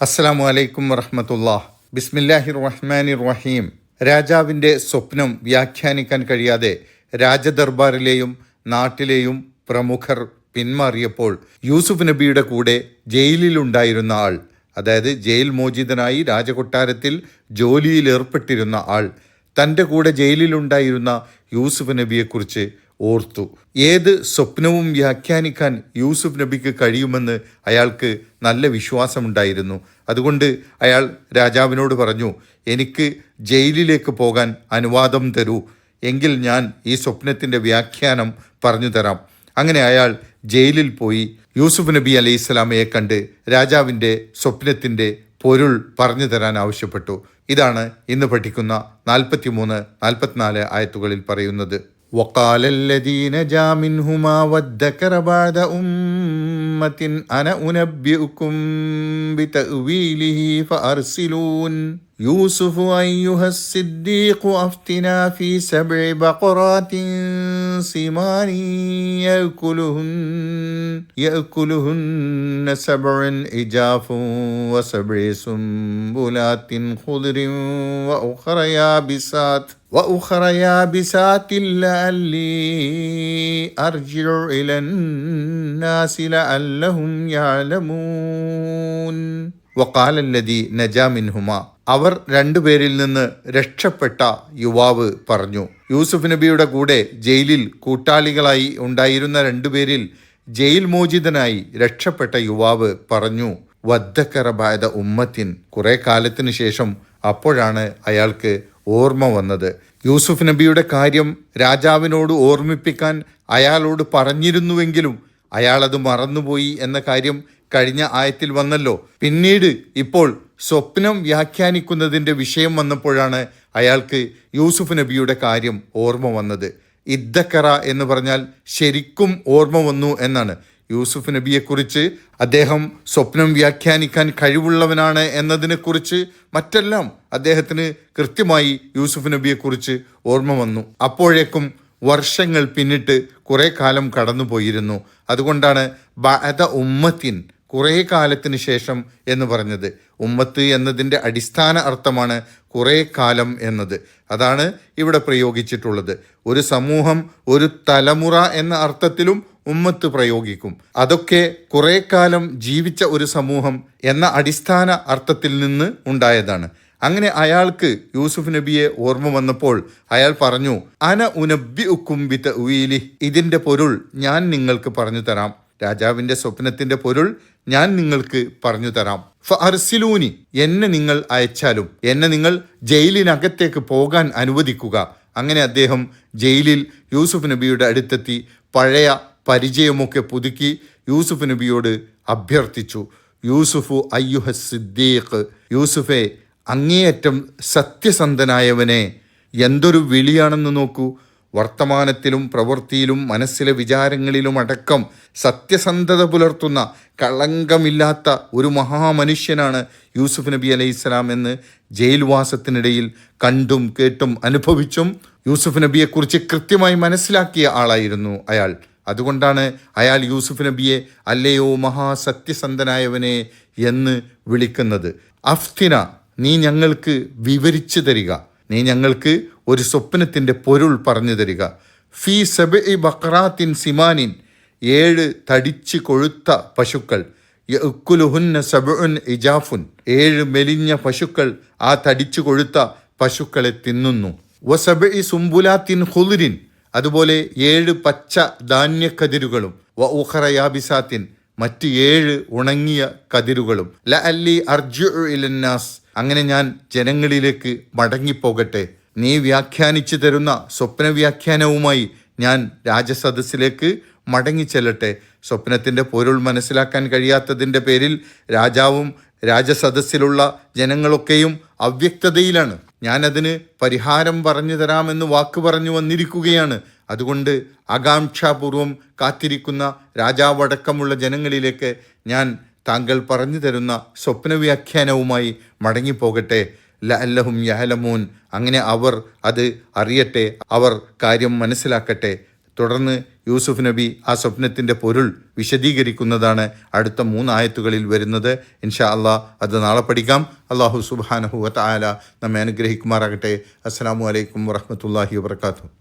അസ്സലാമു അലൈക്കും വറഹമത്തുള്ള ബിസ്മില്ലാഹി റഹ്മാനി റഹീം രാജാവിന്റെ സ്വപ്നം വ്യാഖ്യാനിക്കാൻ കഴിയാതെ രാജദർബാറിലെയും നാട്ടിലെയും പ്രമുഖർ പിന്മാറിയപ്പോൾ യൂസുഫ് നബിയുടെ കൂടെ ജയിലിലുണ്ടായിരുന്ന ആൾ അതായത് ജയിൽ മോചിതനായി രാജകൊട്ടാരത്തിൽ ജോലിയിൽ ഏർപ്പെട്ടിരുന്ന ആൾ തന്റെ കൂടെ ജയിലിലുണ്ടായിരുന്ന യൂസുഫ് നബിയെക്കുറിച്ച് ഓർത്തു. ഏത് സ്വപ്നവും വ്യാഖ്യാനിക്കാൻ യൂസുഫ് നബിക്ക് കഴിയുമെന്ന് അയാൾക്ക് നല്ല വിശ്വാസമുണ്ടായിരുന്നു. അതുകൊണ്ട് അയാൾ രാജാവിനോട് പറഞ്ഞു എനിക്ക് ജയിലിലേക്ക് പോകാൻ അനുവാദം തരൂ. എങ്കിൽ ഞാൻ ഈ സ്വപ്നത്തിന്റെ വ്യാഖ്യാനം പറഞ്ഞു തരാം. അങ്ങനെ അയാൾ ജയിലിൽ പോയി. യൂസുഫ് നബി അലൈഹി സ്വലാമയെ കണ്ട് രാജാവിന്റെ സ്വപ്നത്തിന്റെ പൊരുൾ പറഞ്ഞു തരാൻ ആവശ്യപ്പെട്ടു. ഇതാണ് ഇന്ന് പഠിക്കുന്ന നാൽപ്പത്തി മൂന്ന് നാൽപ്പത്തിനാല് ആയത്തുകളിൽ പറയുന്നത്. وقال الذي نجا منهما وادكر بعد أمة أنا أنبئكم بتأويله فأرسلون. يوسف أيها الصديق أفتنا في سبع بقرات سمان يأكلهن يأكلهن سبع إجاف وسبع سنبلات خضر وأخر يابسات وأخر يابسات لعلي أرجع إلى الناس لعلهم يعلمون വക്കാലല്ലതി നജാമിൻഹുമ അവർ രണ്ടുപേരിൽ നിന്ന് രക്ഷപ്പെട്ട യുവാവ് പറഞ്ഞു. യൂസുഫ് നബിയുടെ കൂടെ ജയിലിൽ കൂട്ടാളികളായി ഉണ്ടായിരുന്ന രണ്ടുപേരിൽ ജയിൽ മോചിതനായി രക്ഷപ്പെട്ട യുവാവ് പറഞ്ഞു വദ്ധക്കറബായത ഉമ്മത്തിൻ. കുറെ കാലത്തിനു ശേഷം അപ്പോഴാണ് അയാൾക്ക് ഓർമ്മ വന്നത്. യൂസുഫ് നബിയുടെ കാര്യം രാജാവിനോട് ഓർമ്മിപ്പിക്കാൻ അയാളോട് പറഞ്ഞിരുന്നുവെങ്കിലും അയാളത് മറന്നുപോയി എന്ന കാര്യം കഴിഞ്ഞ ആയത്തിൽ വന്നല്ലോ. പിന്നീട് ഇപ്പോൾ സ്വപ്നം വ്യാഖ്യാനിക്കുന്നതിന്റെ വിഷയം വന്നപ്പോഴാണ് അയാൾക്ക് യൂസുഫ് നബിയുടെ കാര്യം ഓർമ്മ വന്നത്. ഇദ്ദക്കറ എന്ന് പറഞ്ഞാൽ ശരിക്കും ഓർമ്മ വന്നു എന്നാണ്. യൂസുഫ് നബിയെക്കുറിച്ച് അദ്ദേഹം സ്വപ്നം വ്യാഖ്യാനിക്കാൻ കഴിവുള്ളവനാണ് എന്നതിനെക്കുറിച്ച് മറ്റെല്ലാം അദ്ദേഹത്തിന് കൃത്യമായി യൂസുഫ് നബിയെക്കുറിച്ച് ഓർമ്മ വന്നു. അപ്പോഴേക്കും വർഷങ്ങൾ പിന്നിട്ട് കുറേ കാലം കടന്നുപോയിരുന്നു. അതുകൊണ്ടാണ് ബഅദ ഉമ്മത്തിൻ കുറേ കാലത്തിന് ശേഷം എന്ന് പറഞ്ഞത്. ഉമ്മത്ത് എന്നതിന്റെ അടിസ്ഥാന അർത്ഥമാണ് കുറേ കാലം എന്നത്. അതാണ് ഇവിടെ പ്രയോഗിച്ചിട്ടുള്ളത്. ഒരു സമൂഹം ഒരു തലമുറ എന്ന അർത്ഥത്തിലും ഉമ്മത്ത് പ്രയോഗിക്കും. അതൊക്കെ കുറേ കാലം ജീവിച്ച ഒരു സമൂഹം എന്ന അടിസ്ഥാന അർത്ഥത്തിൽ നിന്ന് ഉണ്ടായതാണ്. അങ്ങനെ അയാൾക്ക് യൂസുഫ് നബിയെ ഓർമ്മ വന്നപ്പോൾ അയാൾ പറഞ്ഞു അന ഉനബി ഉക്കുംബിത്ത ഉയിലി ഇതിന്റെ പൊരുൾ ഞാൻ നിങ്ങൾക്ക് പറഞ്ഞു തരാം. രാജാവിന്റെ സ്വപ്നത്തിന്റെ പൊരുൾ ഞാൻ നിങ്ങൾക്ക് പറഞ്ഞു തരാം. ഫർസിലൂനി എന്നെ നിങ്ങൾ അയച്ചാലും എന്നെ നിങ്ങൾ ജയിലിനകത്തേക്ക് പോകാൻ അനുവദിക്കുക. അങ്ങനെ അദ്ദേഹം ജയിലിൽ യൂസുഫ് നബിയുടെ അടുത്തെത്തി പഴയ പരിചയമൊക്കെ പുതുക്കി യൂസുഫ് നബിയോട് അഭ്യർത്ഥിച്ചു. യൂസുഫു അയ്യുഹ സിദ്ദീഖ് യൂസുഫെ അങ്ങേയറ്റം സത്യസന്ധനായവനെ എന്തൊരു വിളിയാണെന്ന് നോക്കൂ. വർത്തമാനത്തിലും പ്രവൃത്തിയിലും മനസ്സിലെ വിചാരങ്ങളിലും അടക്കം സത്യസന്ധത പുലർത്തുന്ന കളങ്കമില്ലാത്ത ഒരു മഹാമനുഷ്യനാണ് യൂസുഫ് നബി അലൈഹി സ്വലാം എന്ന് ജയിൽവാസത്തിനിടയിൽ കണ്ടും കേട്ടും അനുഭവിച്ചും യൂസുഫ് നബിയെക്കുറിച്ച് കൃത്യമായി മനസ്സിലാക്കിയ ആളായിരുന്നു അയാൾ. അതുകൊണ്ടാണ് അയാൾ യൂസുഫ് നബിയെ അല്ലയോ മഹാസത്യസന്ധനായവനെ എന്ന് വിളിക്കുന്നത്. അഫ്തിന നീ ഞങ്ങൾക്ക് വിവരിച്ചു തരിക. നീ ഞങ്ങൾക്ക് ഒരു സ്വപ്നത്തിന്റെ പൊരുൾ പറഞ്ഞു തരിക. ഫി സബ ബക്രാത്തിൻ സിമാനിൻ ഏഴ് തടിച്ച് കൊഴുത്ത പശുക്കൾ. യഅ്കുലുഹുന്ന സബഉൻ ഇജാഫുൻ ഏഴ് മെലിഞ്ഞ പശുക്കൾ ആ തടിച്ചു കൊഴുത്ത പശുക്കളെ തിന്നുന്നു. വസബഇ സുംബുലാത്തിൻ ഹുലുരിൻ അതുപോലെ ഏഴ് പച്ച ധാന്യക്കതിരുകളും. വ ഉഖറ യാബിസാത്തിൻ മറ്റ് ഏഴ് ഉണങ്ങിയ കതിരുകളും. ല അല്ലി അർജു ഇലന്നാസ്. അങ്ങനെ ഞാൻ ജനങ്ങളിലേക്ക് മടങ്ങിപ്പോകട്ടെ. നീ വ്യാഖ്യാനിച്ചു തരുന്ന സ്വപ്ന വ്യാഖ്യാനവുമായി ഞാൻ രാജസദസ്സിലേക്ക് മടങ്ങിച്ചെല്ലട്ടെ. സ്വപ്നത്തിന്റെ പൊരുൾ മനസ്സിലാക്കാൻ കഴിയാത്തതിന്റെ പേരിൽ രാജാവും രാജസദസ്സിലുള്ള ജനങ്ങളൊക്കെയും അവ്യക്തതയിലാണ്. ഞാനതിന് പരിഹാരം പറഞ്ഞു തരാമെന്ന് വാക്ക് പറഞ്ഞു വന്നിരിക്കുകയാണ്. അതുകൊണ്ട് ആകാംക്ഷാപൂർവം കാത്തിരിക്കുന്ന രാജാവടക്കമുള്ള ജനങ്ങളിലേക്ക് ഞാൻ താങ്കൾ പറഞ്ഞു തരുന്ന സ്വപ്നവ്യാഖ്യാനവുമായി മടങ്ങിപ്പോകട്ടെ. ലഅല്ലഹും യഹലമൂൻ. അങ്ങനെ അവർ അത് അറിയട്ടെ. അവർ കാര്യം മനസ്സിലാക്കട്ടെ. തുടർന്ന് യൂസുഫ് നബി ആ സ്വപ്നത്തിന്റെ പൊരുൾ വിശദീകരിക്കുന്നതാണ് അടുത്ത മൂന്നായത്തുകളിൽ വരുന്നത്. ഇൻഷാ അള്ളാ അത് നാളെ പഠിക്കാം. അള്ളാഹു സുബാനഹു വത്തായാല നമ്മെ അനുഗ്രഹിക്കുമാറാകട്ടെ. അസ്സാം വലൈക്കും വറഹമത്തല്ലാഹി വാത്തു